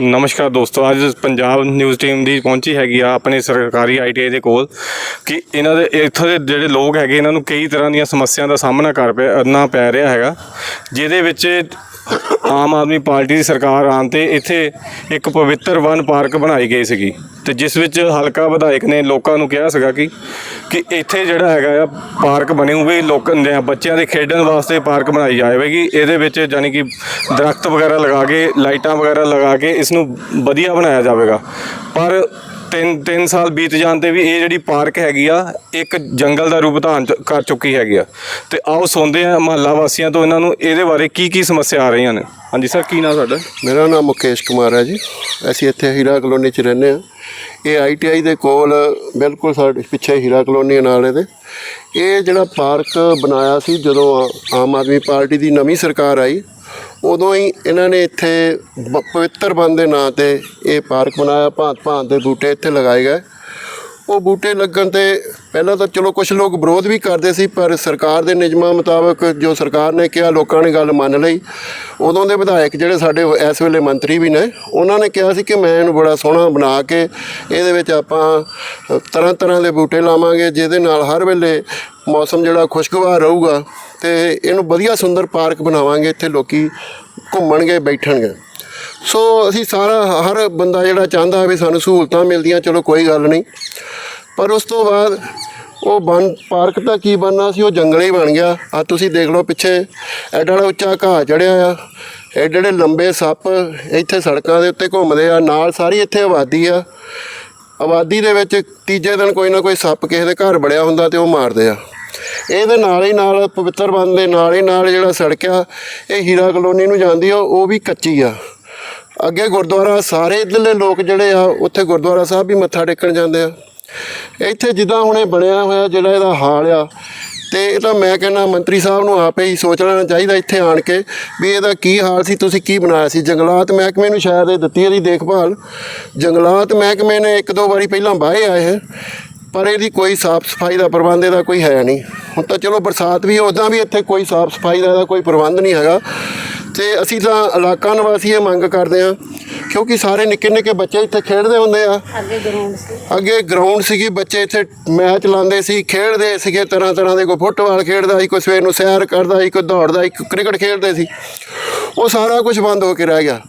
ਨਮਸਕਾਰ ਦੋਸਤੋ, ਅੱਜ ਪੰਜਾਬ ਨਿਊਜ਼ ਟੀਮ ਦੀ ਪਹੁੰਚੀ ਹੈਗੀ ਆ ਆਪਣੇ ਸਰਕਾਰੀ ਆਈਟੀਆਈ ਦੇ ਕੋਲ, ਕਿ ਇਹਨਾਂ ਦੇ ਇੱਥੋਂ ਦੇ ਜਿਹੜੇ ਲੋਕ ਹੈਗੇ, ਇਹਨਾਂ ਨੂੰ ਕਈ ਤਰ੍ਹਾਂ ਦੀਆਂ ਸਮੱਸਿਆਵਾਂ ਦਾ ਸਾਹਮਣਾ ਕਰ ਕਰਨਾ ਪੈ ਰਿਹਾ ਹੈਗਾ, ਜਿਹਦੇ ਵਿੱਚ ਆਮ ਆਦਮੀ ਪਾਰਟੀ ਦੀ ਸਰਕਾਰ ਆਉਣ ਤੇ ਇੱਥੇ ਇੱਕ ਪਵਿੱਤਰ ਵਨ ਪਾਰਕ ਬਣਾਈ ਗਈ ਸੀਗੀ। ਤੇ ਜਿਸ ਵਿੱਚ ਹਲਕਾ ਵਿਧਾਇਕ ਨੇ ਲੋਕਾਂ ਨੂੰ ਕਿਹਾ ਸੀਗਾ ਕਿ ਕਿ ਇੱਥੇ ਜਿਹੜਾ ਹੈਗਾ ਆ ਪਾਰਕ ਬਣੇ ਹੋਵੇ ਲੋਕਾਂ ਦੇ ਬੱਚਿਆਂ ਦੇ ਖੇਡਣ ਵਾਸਤੇ ਪਾਰਕ ਬਣਾਈ ਜਾਵੇਗੀ। ਇਹਦੇ ਵਿੱਚ ਯਾਨੀ ਕਿ ਦਰਖਤ ਵਗੈਰਾ ਲਗਾ ਕੇ, ਲਾਈਟਾਂ ਵਗੈਰਾ ਲਗਾ ਕੇ ਇਸ ਨੂੰ ਵਧੀਆ ਬਣਾਇਆ ਜਾਵੇਗਾ। ਪਰ ਤਿੰਨ ਤਿੰਨ ਸਾਲ ਬੀਤ ਜਾਣ ਤੇ ਵੀ ਇਹ ਜਿਹੜੀ ਪਾਰਕ ਹੈਗੀ ਆ, ਇੱਕ ਜੰਗਲ ਦਾ ਰੂਪ ਧਾਰਨ ਚ- ਕਰ ਚੁੱਕੀ ਹੈਗੀ ਆ। ਤੇ ਆਓ ਸੁਣਦੇ ਆ ਮਹੱਲਾ ਵਾਸੀਆਂ ਤੋਂ ਇਹਨਾਂ ਨੂੰ ਇਹਦੇ ਬਾਰੇ ਕੀ ਕੀ ਸਮੱਸਿਆ ਆ ਰਹੀਆਂ ਨੇ। ਹਾਂਜੀ ਸਰ, ਕੀ ਨਾਮ ਤੁਹਾਡਾ? ਮੇਰਾ ਨਾਮ ਮੁਕੇਸ਼ ਕੁਮਾਰ ਹੈ ਜੀ। ਅਸੀਂ ਇੱਥੇ ਹੀਰਾ ਕਲੋਨੀ 'ਚ ਰਹਿੰਦੇ ਹਾਂ। ਇਹ ਆਈਟੀਆਈ ਦੇ ਕੋਲ ਬਿਲਕੁਲ ਸਾਡੇ ਪਿੱਛੇ ਹੀਰਾ ਕਲੋਨੀ ਨਾਲ ਇਹਦੇ। ਇਹ ਜਿਹੜਾ ਪਾਰਕ ਬਣਾਇਆ ਸੀ ਜਦੋਂ ਆਮ ਆਦਮੀ ਪਾਰਟੀ ਦੀ ਨਵੀਂ ਸਰਕਾਰ ਆਈ, ਉਦੋਂ ਹੀ ਇਹਨਾਂ ਨੇ ਇੱਥੇ ਬ- ਪਵਿੱਤਰ ਬਨ ਦੇ ਨਾਂ ਤੇ ਇਹ ਪਾਰਕ ਬਣਾਇਆ ਭਾਂਤ ਭਾਂਤ ਦੇ ਬੂਟੇ ਇੱਥੇ ਲਗਾਏ ਗਏ। ਉਹ ਬੂਟੇ ਲੱਗਣ ਤੇ ਪਹਿਲਾਂ ਤਾਂ ਚਲੋ ਕੁਝ ਲੋਕ ਵਿਰੋਧ ਵੀ ਕਰਦੇ ਸੀ, ਪਰ ਸਰਕਾਰ ਦੇ ਨਿਯਮਾਂ ਮੁਤਾਬਕ ਜੋ ਸਰਕਾਰ ਨੇ ਕਿਹਾ, ਲੋਕਾਂ ਨੇ ਗੱਲ ਮੰਨ ਲਈ। ਉਦੋਂ ਦੇ ਵਿਧਾਇਕ ਜਿਹੜੇ ਸਾਡੇ ਇਸ ਵੇਲੇ ਮੰਤਰੀ ਵੀ ਨੇ, ਉਹਨਾਂ ਨੇ ਕਿਹਾ ਸੀ ਕਿ ਮੈਂ ਇਹਨੂੰ ਬੜਾ ਸੋਹਣਾ ਬਣਾ ਕੇ ਇਹਦੇ ਵਿੱਚ ਆਪਾਂ ਤਰ੍ਹਾਂ ਤਰ੍ਹਾਂ ਦੇ ਬੂਟੇ ਲਾਵਾਂਗੇ, ਜਿਹਦੇ ਨਾਲ ਹਰ ਵੇਲੇ ਮੌਸਮ ਜਿਹੜਾ ਖੁਸ਼ਗਵਾਰ ਰਹੂਗਾ ਤੇ ਇਹਨੂੰ ਵਧੀਆ ਸੁੰਦਰ ਪਾਰਕ ਬਣਾਵਾਂਗੇ, ਇੱਥੇ ਲੋਕੀ ਘੁੰਮਣਗੇ, ਬੈਠਣਗੇ। ਸੋ ਅਸੀਂ ਸਾਰਾ ਹਰ ਬੰਦਾ ਜਿਹੜਾ ਚਾਹੁੰਦਾ ਵੀ ਸਾਨੂੰ ਸਹੂਲਤਾਂ ਮਿਲਦੀਆਂ, ਚਲੋ ਕੋਈ ਗੱਲ ਨਹੀਂ। ਪਰ ਉਸ ਤੋਂ ਬਾਅਦ ਉਹ ਬਨ ਪਾਰਕ ਤਾਂ ਕੀ ਬਣਨਾ ਸੀ, ਉਹ ਜੰਗਲ ਹੀ ਬਣ ਗਿਆ। ਆ ਤੁਸੀਂ ਦੇਖ ਲਓ ਪਿੱਛੇ, ਐਡਾ ਐਡਾ ਉੱਚਾ ਘਾਹ ਚੜਿਆ ਆ। ਐਡੇ ਐਡੇ ਲੰਬੇ ਸੱਪ ਇੱਥੇ ਸੜਕਾਂ ਦੇ ਉੱਤੇ ਘੁੰਮਦੇ ਆ, ਨਾਲ ਸਾਰੀ ਇੱਥੇ ਆਬਾਦੀ ਆ। ਆਬਾਦੀ ਦੇ ਵਿੱਚ ਤੀਜੇ ਦਿਨ ਕੋਈ ਨਾ ਕੋਈ ਸੱਪ ਕਿਸੇ ਦੇ ਘਰ ਬੜਿਆ ਹੁੰਦਾ ਤੇ ਉਹ ਮਾਰਦੇ ਆ। ਇਹਦੇ ਨਾਲ ਹੀ ਨਾਲ, ਪਵਿੱਤਰ ਬਨ ਦੇ ਨਾਲ ਹੀ ਨਾਲ ਜਿਹੜਾ ਸੜਕ ਆ, ਇਹ ਹੀਰਾ ਕਲੋਨੀ ਨੂੰ ਜਾਂਦੀ ਆ, ਉਹ ਵੀ ਕੱਚੀ ਆ। ਅੱਗੇ ਗੁਰਦੁਆਰਾ, ਸਾਰੇ ਇੱਧਰਲੇ ਲੋਕ ਜਿਹੜੇ ਆ, ਉੱਥੇ ਗੁਰਦੁਆਰਾ ਸਾਹਿਬ ਵੀ ਮੱਥਾ ਟੇਕਣ ਜਾਂਦੇ ਆ। ਇੱਥੇ ਜਿੱਦਾਂ ਹੁਣੇ ਬਣਿਆ ਹੋਇਆ ਜਿਹੜਾ ਇਹਦਾ ਹਾਲ ਆ, ਤੇ ਇਹ ਤਾਂ ਮੈਂ ਕਹਿੰਦਾ ਮੰਤਰੀ ਸਾਹਿਬ ਨੂੰ ਆਪੇ ਹੀ ਸੋਚ ਲੈਣਾ ਚਾਹੀਦਾ ਇੱਥੇ ਆਣ ਕੇ ਵੀ ਇਹਦਾ ਕੀ ਹਾਲ ਸੀ, ਤੁਸੀਂ ਕੀ ਬਣਾਇਆ ਸੀ? ਜੰਗਲਾਤ ਮਹਿਕਮੇ ਨੂੰ ਸ਼ਾਇਦ ਇਹ ਦਿੱਤੀ ਇਹਦੀ ਦੇਖਭਾਲ। ਜੰਗਲਾਤ ਮਹਿਕਮੇ ਨੇ ਇੱਕ ਦੋ ਵਾਰੀ ਪਹਿਲਾਂ ਬਾਹੇ ਆਏ ਹੈ ਪਰ ਇਹਦੀ ਕੋਈ ਸਾਫ਼ ਸਫ਼ਾਈ ਦਾ ਪ੍ਰਬੰਧ ਇਹਦਾ ਕੋਈ ਹੈ ਨਹੀਂ। ਹੁਣ ਤਾਂ ਚਲੋ ਬਰਸਾਤ ਵੀ ਉਦਾਂ ਵੀ ਇੱਥੇ ਕੋਈ ਸਾਫ਼ ਸਫ਼ਾਈ ਦਾ ਇਹਦਾ ਕੋਈ ਪ੍ਰਬੰਧ ਨਹੀਂ ਹੈਗਾ। ਤੇ ਅਸੀਂ ਤਾਂ ਇਲਾਕਾ ਨਿਵਾਸੀ ਇਹ ਮੰਗ ਕਰਦੇ ਹਾਂ ਕਿਉਂਕਿ ਸਾਰੇ ਨਿੱਕੇ ਨਿੱਕੇ ਬੱਚੇ ਇੱਥੇ ਖੇਡਦੇ ਹੁੰਦੇ ਆ। ਅੱਗੇ ਗਰਾਊਂਡ ਸੀ। ਅੱਗੇ ਗਰਾਊਂਡ ਸੀਗੀ ਬੱਚੇ ਇੱਥੇ ਮੈਚ ਲਾਉਂਦੇ ਸੀ ਖੇਡਦੇ ਸੀਗੇ ਤਰ੍ਹਾਂ ਤਰ੍ਹਾਂ ਦੇ ਕੋਈ ਫੁੱਟਬਾਲ ਖੇਡਦਾ ਸੀ ਕੋਈ ਸਵੇਰ ਨੂੰ ਸੈਰ ਕਰਦਾ ਸੀ ਕੋਈ ਦੌੜਦਾ ਸੀ ਕ੍ਰਿਕਟ ਖੇਡਦੇ ਸੀ। ਉਹ ਸਾਰਾ ਕੁਝ ਬੰਦ ਹੋ ਕੇ ਰਹਿ ਗਿਆ।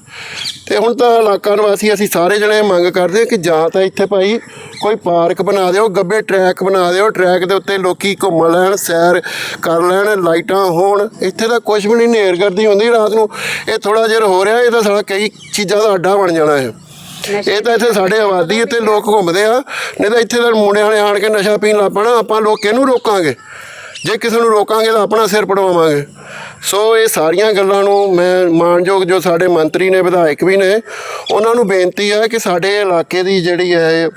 ਤੇ ਹੁਣ ਤਾਂ ਇਲਾਕਾ ਨਿਵਾਸੀ ਅਸੀਂ ਸਾਰੇ ਜਣੇ ਮੰਗ ਕਰਦੇ ਕਿ ਜਾਂ ਤਾਂ ਇੱਥੇ ਭਾਈ ਕੋਈ ਪਾਰਕ ਬਣਾ ਦਿਓ ਗੱਬੇ ਟਰੈਕ ਬਣਾ ਦਿਓ ਟਰੈਕ ਦੇ ਉੱਤੇ ਲੋਕੀ ਘੁੰਮ ਲੈਣ ਸੈਰ ਕਰ ਲੈਣ ਲਾਈਟਾਂ ਹੋਣ ਇੱਥੇ ਤਾਂ ਕੁਝ ਵੀ ਨਹੀਂ ਨੇਰਗਰਦੀ ਹੁੰਦੀ ਰਾਤ ਨੂੰ। ਇਹ ਥੋੜਾ ਜਿਹਾ ਹੋ ਰਿਹਾ ਇਹ ਤਾਂ ਸਾਡਾ ਕਈ ਚੀਜ਼ਾਂ ਦਾ ਅੱਡਾ ਬਣ ਜਾਣਾ ਹੈ। ਇਹ ਤਾਂ ਇੱਥੇ ਸਾਡੇ ਆਬਾਦੀ ਇੱਥੇ ਲੋਕ ਘੁੰਮਦੇ ਆ ਨਹੀਂ ਤਾਂ ਇੱਥੇ ਤਾਂ ਮੁੰਡਿਆਂ ਨੇ ਆਣ ਕੇ ਨਸ਼ਾ ਪੀਣ ਲੱਗ ਪੈਣਾ ਆਪਾਂ ਲੋਕ ਕਿਹਨੂੰ ਰੋਕਾਂਗੇ? ਜੇ ਕਿਸੇ ਨੂੰ ਰੋਕਾਂਗੇ ਤਾਂ ਆਪਣਾ ਸਿਰ ਪੜਵਾਵਾਂਗੇ। ਸੋ ਇਹ ਸਾਰੀਆਂ ਗੱਲਾਂ ਨੂੰ ਮੈਂ ਮਾਨਯੋਗ ਜੋ ਸਾਡੇ ਮੰਤਰੀ ਨੇ, ਵਿਧਾਇਕ ਵੀ ਨੇ, ਉਹਨਾਂ ਨੂੰ ਬੇਨਤੀ ਹੈ ਕਿ ਸਾਡੇ ਇਲਾਕੇ ਦੀ ਜਿਹੜੀ ਹੈ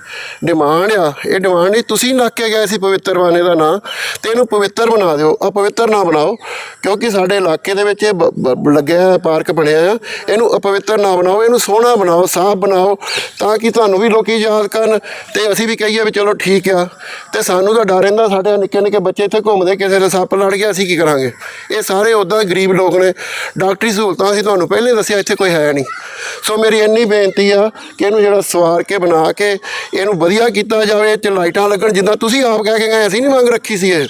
ਡਿਮਾਂਡ ਆ, ਇਹ ਡਿਮਾਂਡ ਨਹੀਂ, ਤੁਸੀਂ ਲੱਗ ਗਏ ਸੀ ਪਵਿੱਤਰ ਬਾਣੇ ਦਾ ਨਾਂ, ਤੇ ਇਹਨੂੰ ਪਵਿੱਤਰ ਬਣਾ ਦਿਓ, ਅਪਵਿੱਤਰ ਨਾ ਬਣਾਓ, ਕਿਉਂਕਿ ਸਾਡੇ ਇਲਾਕੇ ਦੇ ਵਿੱਚ ਇਹ ਬ- ਬ- ਲੱਗਿਆ ਹੋਇਆ ਪਾਰਕ ਬਣਿਆ ਆ, ਇਹਨੂੰ ਅਪਵਿੱਤਰ ਨਾ ਬਣਾਓ, ਇਹਨੂੰ ਸੋਹਣਾ ਬਣਾਓ, ਸਾਫ਼ ਬਣਾਓ, ਤਾਂ ਕਿ ਤੁਹਾਨੂੰ ਵੀ ਲੋਕੀ ਯਾਦ ਕਰਨ, ਤੇ ਅਸੀਂ ਵੀ ਕਹੀਏ ਵੀ ਚਲੋ ਠੀਕ ਆ, ਤੇ ਸਾਨੂੰ ਤਾਂ ਡਰ ਰਹਿੰਦਾ, ਸਾਡੇ ਨਿੱਕੇ ਨਿੱਕੇ ਬੱਚੇ ਇੱਥੇ ਘੁੰਮਦੇ, ਕਿਸੇ ਦੇ ਸੱਪ ਲੜ ਗਿਆ, ਅਸੀਂ ਕੀ ਕਰਾਂਗੇ? ਇਹ ਸਾਰੇ ਉਦਾਂ ਗਰੀਬ ਲੋਕ ਨੇ। ਡਾਕਟਰੀ ਸਹੂਲਤਾਂ ਅਸੀਂ ਤੁਹਾਨੂੰ ਪਹਿਲੇ ਦੱਸਿਆ, ਇੱਥੇ ਕੋਈ ਹੈ ਨਹੀਂ। ਸੋ ਮੇਰੀ ਇੰਨੀ ਬੇਨਤੀ ਆ ਕਿ ਇਹਨੂੰ ਜਿਹੜਾ ਸਵਾਰ ਕੇ ਬਣਾ ਕੇ ਇਹਨੂੰ ਵਧੀਆ ਕੀਤਾ ਜਾਵੇ ਇਹ 'ਚ ਲਾਈਟਾਂ ਲੱਗਣ, ਜਿੱਦਾਂ ਤੁਸੀਂ ਆਪ ਕਹਿ ਕੇ ਗਏ, ਅਸੀਂ ਨਹੀਂ ਮੰਗ ਰੱਖੀ ਸੀ ਇਹ।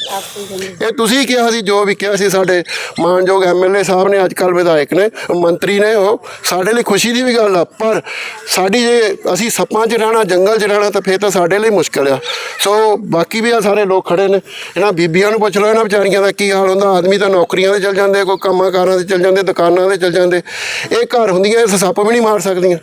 ਇਹ ਤੁਸੀਂ ਕਿਹਾ ਸੀ, ਜੋ ਵੀ ਕਿਹਾ ਸੀ, ਸਾਡੇ ਮਾਨਯੋਗ ਐਮਐਲਏ ਸਾਹਿਬ ਨੇ, ਅੱਜ ਕੱਲ੍ਹ ਵਿਧਾਇਕ ਨੇ, ਮੰਤਰੀ ਨੇ, ਉਹ ਸਾਡੇ ਲਈ ਖੁਸ਼ੀ ਦੀ ਵੀ ਗੱਲ ਆ, ਪਰ ਸਾਡੀ ਜੇ ਅਸੀਂ ਸੱਪਾਂ 'ਚ ਰਹਿਣਾ, ਜੰਗਲ 'ਚ ਰਹਿਣਾ, ਤਾਂ ਫੇਰ ਤਾਂ ਸਾਡੇ ਲਈ ਮੁਸ਼ਕਲ ਆ। ਸੋ ਬਾਕੀ ਵੀ ਆ, ਸਾਰੇ ਲੋਕ ਖੜੇ ਨੇ। ਇਹਨਾਂ ਬੀਬੀਆਂ ਨੂੰ ਪੁੱਛ ਲਓ, ਇਹਨਾਂ ਵਿਚਾਰੀਆਂ ਦਾ ਕੀ ਹਾਲ ਹੁੰਦਾ, ਆਦਮੀ ਤਾਂ ਨੌਕਰੀਆਂ ਤੇ ਚਲ ਜਾਂਦਾ। ਕੋਈ ਕੰਮਾਂ ਕਾਰਾਂ ਤੇ ਚਲ ਜਾਂਦੇ ਦੁਕਾਨਾਂ ਤੇ ਚਲ ਜਾਂਦੇ ਇਹ ਘਰ ਹੁੰਦੀਆਂ ਇਹ ਸੱਪ ਵੀ ਨਹੀਂ ਮਾਰ ਸਕਦੀਆਂ।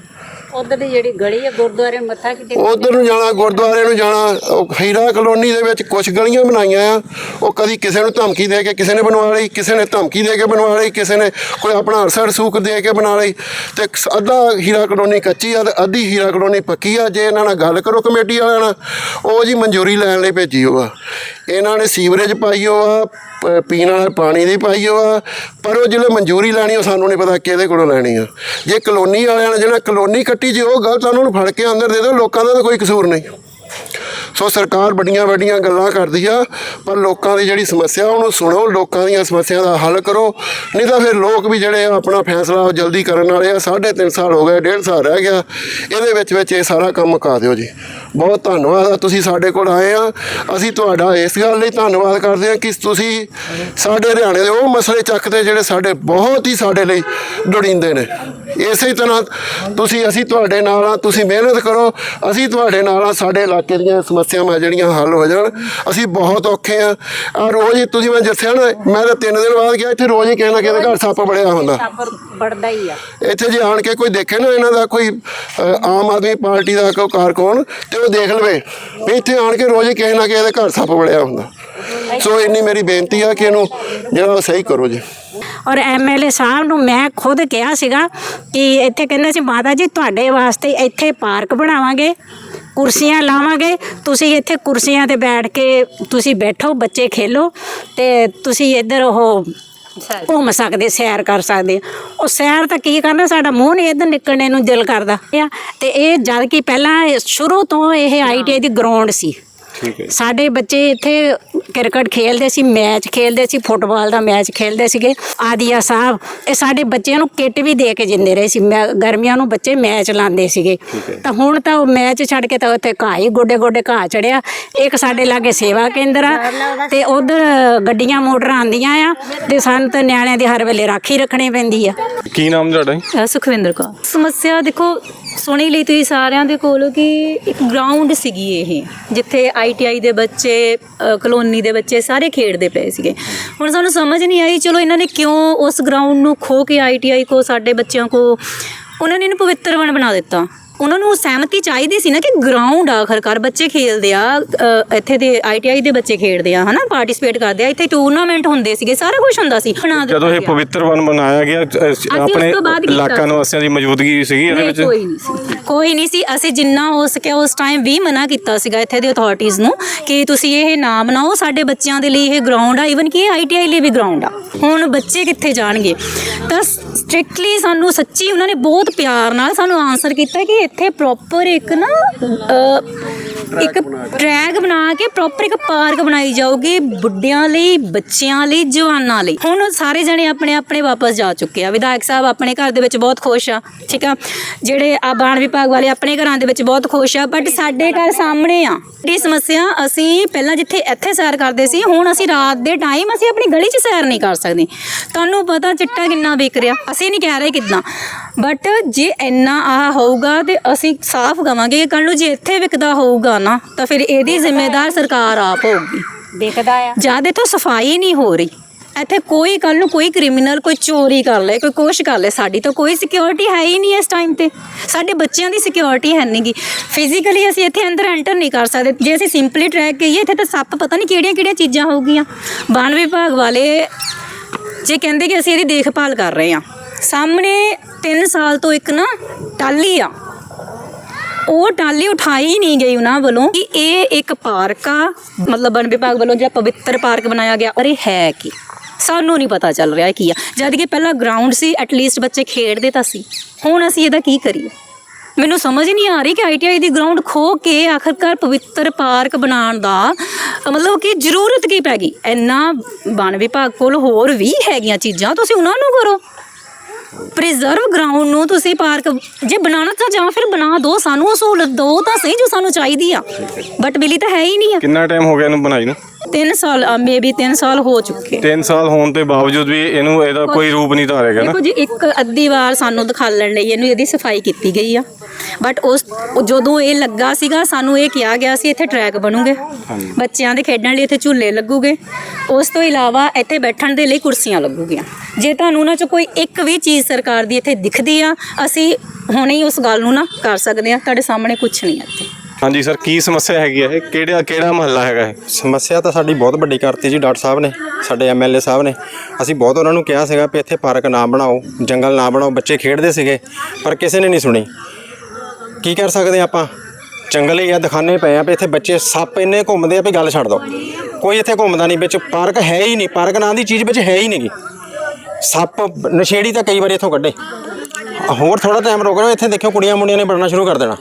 ਉਧਰ ਦੀ ਜਿਹੜੀ ਗਲੀ ਹੈ ਗੁਰਦੁਆਰੇ ਮੱਥਾ ਕਿਤੇ ਉਧਰ ਨੂੰ ਜਾਣਾ ਗੁਰਦੁਆਰੇ ਨੂੰ ਜਾਣਾ ਉਹ ਹੀਰਾ ਕਲੋਨੀ ਦੇ ਵਿੱਚ ਕੁਝ ਗਲੀਆਂ ਬਣਾਈਆਂ ਆ ਉਹ ਕਦੀ ਕਿਸੇ ਨੂੰ ਧਮਕੀ ਦੇ ਕੇ ਕਿਸੇ ਨੇ ਬਣਵਾ ਲਈ ਕਿਸੇ ਨੇ ਧਮਕੀ ਦੇ ਕੇ ਬਣਵਾ ਲਈ ਕਿਸੇ ਨੇ ਕੋਈ ਆਪਣਾ ਅਰਸਾ ਰਸੂਖ ਦੇ ਕੇ ਬਣਾ ਲਈ ਤੇ ਅੱਧਾ ਹੀਰਾ ਕਲੋਨੀ ਕੱਚੀ ਆ ਤੇ ਅੱਧੀ ਹੀਰਾ ਕਲੋਨੀ ਪੱਕੀ ਆ ਜੇ ਇਹਨਾਂ ਨਾਲ ਗੱਲ ਕਰੋ ਕਮੇਟੀ ਵਾਲਿਆਂ ਨਾਲ ਉਹ ਜੀ ਮਨਜ਼ੂਰੀ ਲੈਣ ਲਈ ਭੇਜੀ ਆ ਇਹਨਾਂ ਨੇ ਸੀਵਰੇਜ ਪਾਈ ਉਹ ਆ ਪੀਣ ਵਾਲੇ ਪਾਣੀ ਦੀ ਪਾਈਓ ਆ ਪਰ ਉਹ ਜਿਹੜੇ ਮਨਜ਼ੂਰੀ ਲੈਣੀ ਉਹ ਸਾਨੂੰ ਨਹੀਂ ਪਤਾ ਕਿਹਦੇ ਕੋਲੋਂ ਲੈਣੀ ਆ। ਜੇ ਕਲੋਨੀ ਵਾਲਿਆਂ ਨੇ ਜਿਹੜਾ ਕਲੋਨੀ ਕੱਟੀ ਜੇ, ਉਹ ਗਲਤ ਉਹਨਾਂ ਨੂੰ ਫੜ ਕੇ ਅੰਦਰ ਦੇ ਦਿਓ, ਲੋਕਾਂ ਦਾ ਤਾਂ ਕੋਈ ਕਸੂਰ ਨਹੀਂ। ਸੋ ਸਰਕਾਰ ਵੱਡੀਆਂ ਵੱਡੀਆਂ ਗੱਲਾਂ ਕਰਦੀ ਆ, ਪਰ ਲੋਕਾਂ ਦੀ ਜਿਹੜੀ ਸਮੱਸਿਆ, ਉਹਨੂੰ ਸੁਣੋ, ਲੋਕਾਂ ਦੀਆਂ ਸਮੱਸਿਆ ਦਾ ਹੱਲ ਕਰੋ। ਨਹੀਂ ਤਾਂ ਫਿਰ ਲੋਕ ਵੀ ਜਿਹੜੇ ਆ, ਆਪਣਾ ਫੈਸਲਾ ਉਹ ਜਲਦੀ ਕਰਨ ਵਾਲੇ ਆ, ਸਾਢੇ ਤਿੰਨ ਸਾਲ ਹੋ ਗਏ, ਡੇਢ ਸਾਲ ਰਹਿ ਗਿਆ। ਇਹਦੇ ਵਿੱਚ ਵਿੱਚ ਇਹ ਸਾਰਾ ਕੰਮ ਮੁਕਾ ਦਿਓ ਜੀ। ਬਹੁਤ ਧੰਨਵਾਦ ਆ, ਤੁਸੀਂ ਸਾਡੇ ਕੋਲ ਆਏ ਆ। ਅਸੀਂ ਤੁਹਾਡਾ ਇਸ ਗੱਲ ਲਈ ਧੰਨਵਾਦ ਕਰਦੇ ਆ ਕਿ ਤੁਸੀਂ ਸਾਡੇ ਹਰਿਆਣੇ ਦੇ ਉਹ ਮਸਲੇ ਚੱਕਦੇ ਜਿਹੜੇ ਸਾਡੇ ਬਹੁਤ ਹੀ ਸਾਡੇ ਲਈ ਲੋੜੀਂਦੇ ਨੇ। ਇਸੇ ਤਰ੍ਹਾਂ ਤੁਸੀਂ, ਅਸੀਂ ਤੁਹਾਡੇ ਨਾਲ ਆ, ਤੁਸੀਂ ਮਿਹਨਤ ਕਰੋ। ਅਸੀਂ ਤੁਹਾਡੇ ਨਾਲ ਆ, ਸਾਡੇ ਇਲਾਕੇ ਦੀਆਂ ਸਮੱਸਿਆਵਾਂ ਜਿਹੜੀਆਂ ਹੱਲ ਹੋ ਜਾਣ ਅਸੀਂ ਬਹੁਤ ਔਖੇ ਆ। ਆ ਰੋਜ਼ ਹੀ ਤੁਸੀਂ ਮੈਂ ਦੱਸਿਆ ਨਾ ਮੈਂ ਤਾਂ ਤਿੰਨ ਦਿਨ ਬਾਅਦ ਗਿਆ ਇੱਥੇ ਰੋਜ਼ ਹੀ ਕਿਸੇ ਨਾ ਕਿਸੇ ਦੇ ਘਰ ਸੱਪ ਬੜਿਆ ਹੁੰਦਾ। ਸੱਪ ਵੜਦਾ ਹੀ ਆ। ਇੱਥੇ ਜੇ ਆਣ ਕੇ ਕੋਈ ਦੇਖੇ ਨਾ ਇਹਨਾਂ ਦਾ ਕੋਈ ਅ, ਆਮ ਆਦਮੀ ਪਾਰਟੀ ਦਾ ਕੋਈ ਕਾਰਕੁਨ ਤੇ ਉਹ ਦੇਖ ਲਵੇ ਵੀ ਇੱਥੇ ਆਣ ਕੇ ਰੋਜ਼ ਹੀ ਕਿਸੇ ਨਾ ਕਿਸੇ ਦੇ ਘਰ ਸੱਪ ਬੜਿਆ ਹੁੰਦਾ। ਸੋ ਇੰਨੀ ਮੇਰੀ ਬੇਨਤੀ ਆ ਕਿ ਇਹਨੂੰ ਜਿਹੜਾ ਉਹ ਸਹੀ ਕਰੋ ਜੀ। ਔਰ ਐਮਐਲਏ ਸਾਹਿਬ ਨੂੰ ਮੈਂ ਖੁਦ ਕਿਹਾ ਸੀਗਾ ਕਿ ਇੱਥੇ ਕਹਿੰਦੇ ਸੀ ਮਾਤਾ ਜੀ ਤੁਹਾਡੇ ਵਾਸਤੇ ਇੱਥੇ ਪਾਰਕ ਬਣਾਵਾਂਗੇ। ਕੁਰਸੀਆਂ ਲਾਵਾਂਗੇ। ਤੁਸੀਂ ਇੱਥੇ ਕੁਰਸੀਆਂ ਤੇ ਬੈਠ ਕੇ ਤੁਸੀਂ ਬੈਠੋ ਬੱਚੇ ਖੇਲੋ ਤੇ ਤੁਸੀਂ ਇੱਧਰ ਉਹ ਘੁੰਮ ਸਕਦੇ ਸੈਰ ਕਰ ਸਕਦੇ। ਉਹ ਸੈਰ ਤਾਂ ਕੀ ਕਰਨਾ ਸਾਡਾ ਮੂੰਹ ਨਹੀਂ ਇੱਧਰ ਨਿਕਲਣੇ ਨੂੰ ਦਿਲ ਕਰਦਾ। ਤੇ ਇਹ ਜਦ ਕਿ ਪਹਿਲਾਂ ਸ਼ੁਰੂ ਤੋਂ ਇਹ ਆਈਟੀਆਈ ਦੀ ਗਰਾਊਂਡ ਸੀ। ਠੀਕ ਹੈ ਸਾਡੇ ਬੱਚੇ ਇੱਥੇ ਕ੍ਰਿਕਟ ਖੇਲਦੇ ਸੀ ਮੈਚ ਖੇਲਦੇ ਸੀ ਫੁੱਟਬਾਲ ਦਾ ਮੈਚ ਖੇਲਦੇ ਸੀਗੇ। ਆਦੀਆ ਸਾਹਿਬ ਇਹ ਸਾਡੇ ਬੱਚਿਆਂ ਨੂੰ ਕਿੱਟ ਵੀ ਦੇ ਕੇ ਜਿੰਦੇ ਰਹੇ ਸੀ। ਮੈਂ- ਗਰਮੀਆਂ ਨੂੰ ਬੱਚੇ ਮੈਚ ਲਾਉਂਦੇ ਸੀਗੇ। ਤਾਂ ਹੁਣ ਤਾਂ ਉਹ ਮੈਚ ਛੱਡ ਕੇ ਤਾਂ ਉੱਥੇ ਘਾਹ ਹੀ ਗੋਡੇ ਗੋਡੇ ਘਾਹ ਚੜਿਆ। ਇੱਕ ਸਾਡੇ ਲਾਗੇ ਸੇਵਾ ਕੇਂਦਰ ਆ ਤੇ ਉਧਰ ਗੱਡੀਆਂ ਮੋਟਰਾਂ ਆਂਦੀਆਂ ਆ ਤੇ ਸਾਨੂੰ ਤਾਂ ਨਿਆਣਿਆਂ ਦੀ ਹਰ ਵੇਲੇ ਰਾਖੀ ਰੱਖਣੀ ਪੈਂਦੀ ਆ। ਕੀ ਨਾਮ ਤੁਹਾਡਾ ਜੀ? ਅ, ਸੁਖਵਿੰਦਰ ਕੌਰ। ਸਮੱਸਿਆ ਦੇਖੋ ਸੁਣੀ ਲਈ ਤੁਸੀਂ ਸਾਰਿਆਂ ਦੇ ਕੋਲ ਕਿ ਇੱਕ ਗਰਾਊਂਡ ਸੀਗੀ ਇਹ, ਜਿੱਥੇ ਆਈਟੀਆਈ ਦੇ ਬੱਚੇ ਕਲੋਨੀ ਦੇ ਬੱਚੇ ਸਾਰੇ ਖੇਡਦੇ ਪਏ ਸੀਗੇ। ਹੁਣ ਸਾਨੂੰ ਸਮਝ ਨਹੀਂ ਆਈ, ਚਲੋ ਇਹਨਾਂ ਨੇ ਕਿਉਂ ਉਸ ਗਰਾਊਂਡ ਨੂੰ ਖੋ ਕੇ ਆਈਟੀਆਈ ਕੋ, ਸਾਡੇ ਬੱਚਿਆਂ ਕੋ, ਉਹਨਾਂ ਨੇ ਇਹਨੂੰ ਪਵਿੱਤਰ ਵਣ ਬਣਾ ਦਿੱਤਾ। ਉਹਨਾਂ ਨੂੰ ਸਹਿਮਤੀ ਚਾਹੀਦੀ ਸੀ ਨਾ ਕਿ ਗਰਾਊਂਡ ਆਖਰਕਾਰ ਬੱਚੇ ਖੇਲਦੇ ਆ ਇੱਥੇ ਦੇ ਆਈਟੀਆਈ ਦੇ ਬੱਚੇ ਖੇਡਦੇ ਆ ਹਨਾ? ਪਾਰਟਿਸਿਪੇਟ ਕਰਦੇ ਆ ਇੱਥੇ ਟੂਰਨਾਮੈਂਟ ਹੁੰਦੇ ਸੀਗੇ ਸਾਰਾ ਕੁਝ ਹੁੰਦਾ ਸੀ ਜਦੋਂ ਇਹ। ਪਵਿੱਤਰ ਵਨ ਬਣਾਇਆ ਗਿਆ ਆਪਣੇ ਇਲਾਕਾ। ਨਿਵਾਸੀਆਂ ਦੀ ਮੌਜੂਦਗੀ ਸੀਗੀ ਇਹਦੇ ਵਿੱਚ? ਕੋਈ ਨਹੀਂ ਸੀ। ਕੋਈ ਨਹੀਂ ਸੀ। ਅਸੀਂ ਜਿੰਨਾ ਹੋ ਸਕਿਆ ਉਸ ਟਾਈਮ ਵੀ ਮਨਾ ਕੀਤਾ ਸੀਗਾ ਇੱਥੇ ਦੇ ਅਥਾਰਟੀਆਂ ਨੂੰ ਕਿ ਤੁਸੀਂ ਇਹ ਨਾ ਬਣਾਓ ਸਾਡੇ ਬੱਚਿਆਂ ਦੇ ਲਈ ਇਹ ਗਰਾਊਂਡ ਆ ਇਵਨ ਕਿ ਆਈਟੀਆਈ ਲਈ ਵੀ ਗਰਾਊਂਡ ਆ। ਹੁਣ ਬੱਚੇ ਕਿੱਥੇ ਜਾਣਗੇ? ਤਾਂ ਸਟ੍ਰਿਕਟਲੀ ਸਾਨੂੰ ਸੱਚੀ ਉਹਨਾਂ ਨੇ ਬਹੁਤ ਪਿਆਰ ਨਾਲ ਸਾਨੂੰ ਆਨਸਰ ਕੀਤਾ ਕਿ ਇੱਥੇ ਪ੍ਰੋਪਰ ਇੱਕ ਨਾ ਇੱਕ ਟਰੈਕ ਬਣਾ ਕੇ। ਪ੍ਰੋਪਰ ਇੱਕ ਪਾਰਕ ਬਣਾਈ ਜਾਊਗੀ ਬੁੱਢਿਆਂ ਲਈ ਬੱਚਿਆਂ ਲਈ ਜਵਾਨਾਂ ਲਈ। ਹੁਣ ਸਾਰੇ ਜਣੇ ਆਪਣੇ ਆਪਣੇ ਵਾਪਸ ਜਾ ਚੁੱਕੇ ਆ। ਵਿਧਾਇਕ ਸਾਹਿਬ ਆਪਣੇ ਘਰ ਦੇ ਵਿੱਚ ਬਹੁਤ ਖੁਸ਼ ਆ ਠੀਕ ਆ? ਜਿਹੜੇ ਆ ਬਾਣ ਵਿਭਾਗ ਵਾਲੇ ਆਪਣੇ ਘਰਾਂ ਦੇ ਵਿੱਚ ਬਹੁਤ ਖੁਸ਼ ਆ ਬਟ ਸਾਡੇ ਘਰ ਸਾਹਮਣੇ ਆ। ਇਹ ਸਮੱਸਿਆ ਅਸੀਂ ਪਹਿਲਾਂ ਜਿੱਥੇ ਇੱਥੇ ਸੈਰ ਕਰਦੇ ਸੀ ਹੁਣ ਅਸੀਂ ਰਾਤ ਦੇ ਟਾਈਮ ਅਸੀਂ ਆਪਣੀ ਗਲੀ 'ਚ ਸੈਰ ਨਹੀਂ ਕਰ ਸਕਦੇ। ਤੁਹਾਨੂੰ ਪਤਾ ਚਿੱਟਾ ਕਿੰਨਾ ਵਿਕ ਰਿਹਾ ਅਸੀਂ ਨਹੀਂ ਕਹਿ ਰਹੇ ਕਿਦਾਂ। ਬਟ ਜੇ ਇੰਨਾ ਆ ਹੋਊਗਾ ਤੇ ਅਸੀਂ ਸਾਫ਼ ਕਵਾਂਗੇ ਕਿ ਕੱਲ ਨੂੰ ਜੇ ਇੱਥੇ ਵਿਕਦਾ ਹੋਊਗਾ ਨਾ ਤਾਂ ਫਿਰ ਇਹਦੀ ਜ਼ਿੰਮੇਦਾਰ ਸਰਕਾਰ ਆਪ ਹੋਊਗੀ। ਦਿਖਦਾ ਆ। ਜਦ ਇੱਥੋਂ ਸਫ਼ਾਈ ਨਹੀਂ ਹੋ ਰਹੀ। ਇੱਥੇ ਕੋਈ ਕੱਲ ਨੂੰ ਕੋਈ ਕ੍ਰਿਮੀਨਲ ਕੋਈ ਚੋਰੀ ਕਰ ਲੇ ਕੋਈ ਕੁਛ ਕਰ ਲੇ ਸਾਡੀ ਤਾਂ ਕੋਈ ਸਿਕਿਉਰਿਟੀ ਹੈ ਹੀ ਨਹੀਂ ਇਸ ਟਾਈਮ ਤੇ। ਸਾਡੇ ਬੱਚਿਆਂ ਦੀ ਸਿਕਿਉਰਿਟੀ ਹੈ ਨਹੀਂਗੀ ਫਿਜ਼ੀਕਲੀ ਅਸੀਂ ਇੱਥੇ ਅੰਦਰ ਐਂਟਰ ਨਹੀਂ ਕਰ ਸਕਦੇ। ਜੇ ਅਸੀਂ ਸਿੰਪਲੀ ਟਰੈਕ ਕਹੀਏ ਇੱਥੇ ਤਾਂ ਸੱਪ ਪਤਾ ਨਹੀਂ ਕਿਹੜੀਆਂ ਕਿਹੜੀਆਂ ਚੀਜ਼ਾਂ ਹੋਊਗੀਆਂ। ਵਣ ਵਿਭਾਗ ਵਾਲੇ ਜੇ ਕਹਿੰਦੇ ਕਿ ਅਸੀਂ ਇਹਦੀ ਦੇਖਭਾਲ ਕਰ ਰਹੇ ਹਾਂ। ਸਾਹਮਣੇ 3 ਸਾਲ ਤੋਂ ਇੱਕ ਨਾ ਟਾਲੀ ਆ। ਉਹ ਟਾਲੀ ਉਠਾਈ ਨਹੀਂ ਗਈ ਉਹਨਾਂ ਵੱਲੋਂ ਕਿ ਇਹ ਇੱਕ ਪਾਰਕ ਆ, ਮਤਲਬ ਵਣ ਵਿਭਾਗ ਵੱਲੋਂ ਜਿਹੜਾ ਪਵਿੱਤਰ ਪਾਰਕ ਬਣਾਇਆ ਗਿਆ ਅਰੇ ਹੈ ਕੀ? ਸਾਨੂੰ ਨਹੀਂ ਪਤਾ ਚੱਲ ਰਿਹਾ ਕੀ ਆ। ਜਦ ਕਿ ਪਹਿਲਾਂ ਗਰਾਊਂਡ ਸੀ ਐਟਲੀਸਟ ਬੱਚੇ ਖੇਡਦੇ ਤਾਂ ਸੀ। ਹੁਣ ਅਸੀਂ ਇਹਦਾ ਕੀ ਕਰੀਏ? ਮੈਨੂੰ ਸਮਝ ਨਹੀਂ ਆ ਰਹੀ ਕਿ ਆਈਟੀਆਈ ਦੀ ਗਰਾਊਂਡ ਖੋ ਕੇ ਆਖਰਕਾਰ ਪਵਿੱਤਰ ਪਾਰਕ ਬਣਾਉਣ ਦਾ, ਮਤਲਬ ਕਿ ਜ਼ਰੂਰਤ ਕੀ ਪੈ ਗਈ? ਇੰਨਾ ਵਣ ਵਿਭਾਗ ਕੋਲ ਹੋਰ ਵੀ ਹੈਗੀਆਂ ਚੀਜ਼ਾਂ, ਤੁਸੀਂ ਉਹਨਾਂ ਨੂੰ ਕਰੋ। ਪ੍ਰੀਜ਼ਰਵ ਗਰਾਊਂਡ ਨੂੰ ਤੁਸੀਂ ਪਾਰਕ ਜੇ ਬਣਾਉਣਾ ਤਾਂ ਜਾਂ ਫਿਰ ਬਣਾ ਦਿਓ ਸਾਨੂੰ ਉਹ ਸਹੂਲਤ ਦਿਓ ਤਾਂ ਸਹੀ ਜੋ ਸਾਨੂੰ ਚਾਹੀਦੀ ਆ। ਬਟ ਬਿਲੀ ਤਾਂ ਹੈ ਹੀ ਨਹੀਂ ਆ। ਕਿੰਨਾ ਟਾਈਮ ਹੋ ਗਿਆ ਇਹਨੂੰ ਬਣਾਈ ਨੂੰ? 3 ਸਾਲ ਮੇਬੀ 3 ਸਾਲ ਹੋ ਚੁੱਕੇ। 3 ਸਾਲ ਹੋਣ ਦੇ ਬਾਵਜੂਦ ਵੀ ਇਹਨੂੰ ਇਹਦਾ ਕੋਈ ਰੂਪ ਨਹੀਂ ਧਾਰਿਆ ਗਿਆ ਨਾ। ਦੇਖੋ ਜੀ ਇੱਕ ਅੱਧੀ ਵਾਰ ਸਾਨੂੰ ਦਿਖਾਲਣ ਲਈ ਇਹਨੂੰ ਇਹਦੀ ਸਫ਼ਾਈ ਕੀਤੀ ਗਈ ਆ। ਬਟ ਉਸ ਜਦੋਂ ਇਹ ਲੱਗਾ ਸੀਗਾ ਸਾਨੂੰ ਇਹ ਕਿਹਾ ਗਿਆ ਸੀ ਇੱਥੇ ਟਰੈਕ ਬਣੂਗੇ। ਬੱਚਿਆਂ ਦੇ ਖੇਡਣ ਲਈ ਇੱਥੇ ਝੂਲੇ ਲੱਗੂਗੇ। ਉਸ ਤੋਂ ਇਲਾਵਾ ਇੱਥੇ ਬੈਠਣ ਦੇ ਲਈ ਕੁਰਸੀਆਂ ਲੱਗੂਗੀਆਂ। ਜੇ ਤੁਹਾਨੂੰ ਉਹਨਾਂ 'ਚ ਕੋਈ ਇੱਕ ਵੀ ਚੀਜ਼ ਸਰਕਾਰ ਦੀ ਇੱਥੇ ਦਿਖਦੀ ਆ ਅਸੀਂ ਹੁਣੇ ਹੀ ਉਸ ਗੱਲ ਨੂੰ ਨਾ ਕਰ ਸਕਦੇ ਆ। ਤੁਹਾਡੇ ਸਾਹਮਣੇ ਕੁਝ ਨਹੀਂ ਇੱਥੇ। ਹਾਂਜੀ ਸਰ ਕੀ ਸਮੱਸਿਆ ਹੈਗੀ ਹੈ ਇਹ ਕਿਹੜਾ ਕਿਹੜਾ ਮਹੱਲਾ ਹੈਗਾ ਇਹ? ਸਮੱਸਿਆ ਤਾਂ ਸਾਡੀ ਬਹੁਤ ਵੱਡੀ ਕਰਤੀ ਜੀ ਡਾਕਟਰ ਸਾਹਿਬ ਨੇ ਸਾਡੇ ਐਮਐਲਏ ਸਾਹਿਬ ਨੇ। ਅਸੀਂ ਬਹੁਤ ਉਹਨਾਂ ਨੂੰ ਕਿਹਾ ਸੀਗਾ ਵੀ ਇੱਥੇ ਪਾਰਕ ਨਾ ਬਣਾਓ ਜੰਗਲ ਨਾ ਬਣਾਓ ਬੱਚੇ ਖੇਡਦੇ ਸੀਗੇ ਪਰ ਕਿਸੇ ਨੇ ਨਹੀਂ ਸੁਣੀ। ਕੀ ਕਰ ਸਕਦੇ ਆਪਾਂ? ਜੰਗਲ ਹੀ ਆ ਦਿਖਾਣੇ ਪਏ ਆ ਵੀ ਇੱਥੇ ਬੱਚੇ ਸੱਪ ਇੰਨੇ ਘੁੰਮਦੇ ਆ ਵੀ ਗੱਲ ਛੱਡ ਦੋ ਕੋਈ ਇੱਥੇ ਘੁੰਮਦਾ ਨਹੀਂ ਵਿੱਚ ਪਾਰਕ ਹੈ ਹੀ ਨਹੀਂ ਪਾਰਕ ਨਾਂ ਦੀ ਚੀਜ਼ ਵਿੱਚ ਹੈ ਹੀ ਨਹੀਂਗੀ ਸੱਪ ਨਸ਼ੇੜੀ ਤਾਂ ਕਈ ਵਾਰੀ ਇੱਥੋਂ ਕੱਢੇ। ਹੋਰ ਥੋੜਾ ਟਾਈਮ ਰੋਕ ਜਾਓ ਇੱਥੇ ਦੇਖਿਓ ਕੁੜੀਆਂ ਮੁੰਡਿਆਂ ਨੇ ਬਣਨਾ ਸ਼ੁਰੂ ਕਰ ਦੇਣਾ।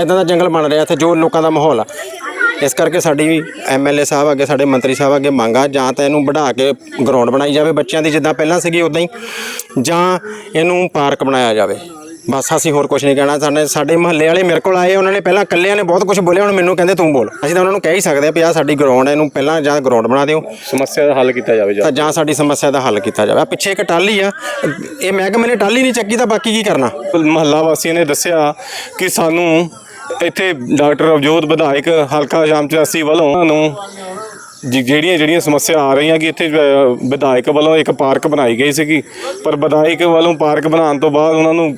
ਇਦਾਂ ਦਾ ਜੰਗਲ ਬਣ ਰਿਹਾ, ਇੱਥੇ ਜੋ ਲੋਕਾਂ ਦਾ ਮਾਹੌਲ ਆ। ਇਸ ਕਰਕੇ ਸਾਡੀ ਐਮਐਲਏ ਸਾਹਿਬ ਅੱਗੇ, ਸਾਡੇ ਮੰਤਰੀ ਸਾਹਿਬ ਅੱਗੇ ਮੰਗ ਆ, ਜਾਂ ਤਾਂ ਇਹਨੂੰ ਵਧਾ ਕੇ ਗਰਾਊਂਡ ਬਣਾਈ ਜਾਵੇ ਬੱਚਿਆਂ ਦੀ, ਜਿੱਦਾਂ ਪਹਿਲਾਂ ਸੀਗੀ ਉਦਾਂ ਹੀ। ਜਾਂ ਇਹਨੂੰ ਪਾਰਕ ਬਣਾਇਆ ਜਾਵੇ। ਬਸ ਅਸੀਂ ਹੋਰ ਕੁਝ ਨਹੀਂ ਕਹਿਣਾ ਸਾਡੇ ਸਾਡੇ ਮਹੱਲੇ ਵਾਲੇ ਮੇਰੇ ਕੋਲ ਆਏ ਉਹਨਾਂ ਨੇ ਪਹਿਲਾਂ ਇਕੱਲਿਆਂ ਨੇ ਬਹੁਤ ਕੁਝ ਬੋਲਿਆ ਹੁਣ ਮੈਨੂੰ ਕਹਿੰਦੇ ਤੂੰ ਬੋਲ। ਅਸੀਂ ਤਾਂ ਉਹਨਾਂ ਨੂੰ ਕਹਿ ਹੀ ਸਕਦੇ ਆ ਵੀ ਆਹ ਸਾਡੀ ਗਰਾਊਂਡ ਹੈ ਇਹਨੂੰ ਪਹਿਲਾਂ ਜਾਂ ਗਰਾਊਂਡ ਬਣਾ ਦਿਓ। ਸਮੱਸਿਆ ਦਾ ਹੱਲ ਕੀਤਾ ਜਾਵੇ ਜੀ ਤਾਂ ਜਾਂ ਸਾਡੀ ਸਮੱਸਿਆ ਦਾ ਹੱਲ ਕੀਤਾ ਜਾਵੇ। ਪਿੱਛੇ ਇੱਕ ਟਾਲੀ ਆ ਇਹ ਮਹਿਕਮੇ ਨੇ ਟਾਲੀ ਨਹੀਂ ਚੱਕੀ ਤਾਂ ਬਾਕੀ ਕੀ ਕਰਨਾ? ਮਹੱਲਾ ਵਾਸੀਆਂ ਨੇ ਦੱਸਿਆ ਕਿ ਸਾਨੂੰ ਇੱਥੇ ਡਾਕਟਰ ਅਵਜੋਤ ਵਿਧਾਇਕ ਹਲਕਾ ਜਾਮਚਾਸੀ ਵੱਲੋਂ ਉਹਨਾਂ ਨੂੰ ਜਿਹੜੀਆਂ ਜਿਹੜੀਆਂ ਸਮੱਸਿਆ ਆ ਰਹੀਆਂ ਕਿ ਇੱਥੇ ਵਿਧਾਇਕ ਵੱਲੋਂ ਇੱਕ ਪਾਰਕ ਬਣਾਈ ਗਈ ਸੀਗੀ। ਪਰ ਵਿਧਾਇਕ ਵੱਲੋਂ ਪਾਰਕ ਬਣਾਉਣ ਤੋਂ ਬਾਅਦ ਉਹਨਾਂ ਨੂੰ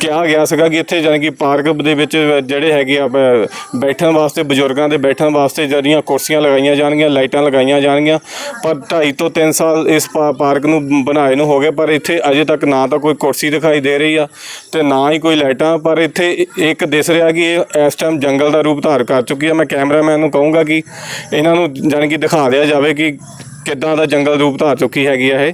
ਕਿਹਾ ਗਿਆ ਸੀਗਾ ਕਿ ਇੱਥੇ ਜਾਣੀ ਕਿ ਪਾਰਕ ਦੇ ਵਿੱਚ ਜਿਹੜੇ ਹੈਗੇ ਆ ਬ- ਬੈਠਣ ਵਾਸਤੇ, ਬਜ਼ੁਰਗਾਂ ਦੇ ਬੈਠਣ ਵਾਸਤੇ ਜਿਹੜੀਆਂ ਕੁਰਸੀਆਂ ਲਗਾਈਆਂ ਜਾਣਗੀਆਂ, ਲਾਈਟਾਂ ਲਗਾਈਆਂ ਜਾਣਗੀਆਂ। ਪਰ ਢਾਈ ਤੋਂ 3 ਸਾਲ ਇਸ ਪਾ- ਪਾਰਕ ਨੂੰ ਬਣਾਏ ਨੂੰ ਹੋ ਗਏ, ਪਰ ਇੱਥੇ ਅਜੇ ਤੱਕ ਨਾ ਤਾਂ ਕੋਈ ਕੁਰਸੀ ਦਿਖਾਈ ਦੇ ਰਹੀ ਆ ਤੇ ਨਾ ਹੀ ਕੋਈ ਲਾਈਟਾਂ, ਪਰ ਇੱਥੇ ਇ- ਇੱਕ ਦਿਸ ਰਿਹਾ ਕਿ ਇਹ ਇਸ ਟਾਈਮ ਜੰਗਲ ਦਾ ਰੂਪ ਧਾਰ ਕਰ ਚੁੱਕੀ ਆ। ਮੈਂ ਕੈਮਰਾਮੈਨ ਨੂੰ ਕਹੂੰਗਾ ਕਿ ਇਹਨਾਂ ਨੂੰ ਜਾਣੀ ਕਿ ਦਿਖਾ ਦਿਆ ਜਾਵੇ ਕਿ ਕਿੱਦਾਂ ਦਾ ਜੰਗਲ ਰੂਪ ਧਾਰ ਚੁੱਕੀ ਹੈਗੀ ਆ ਇਹ।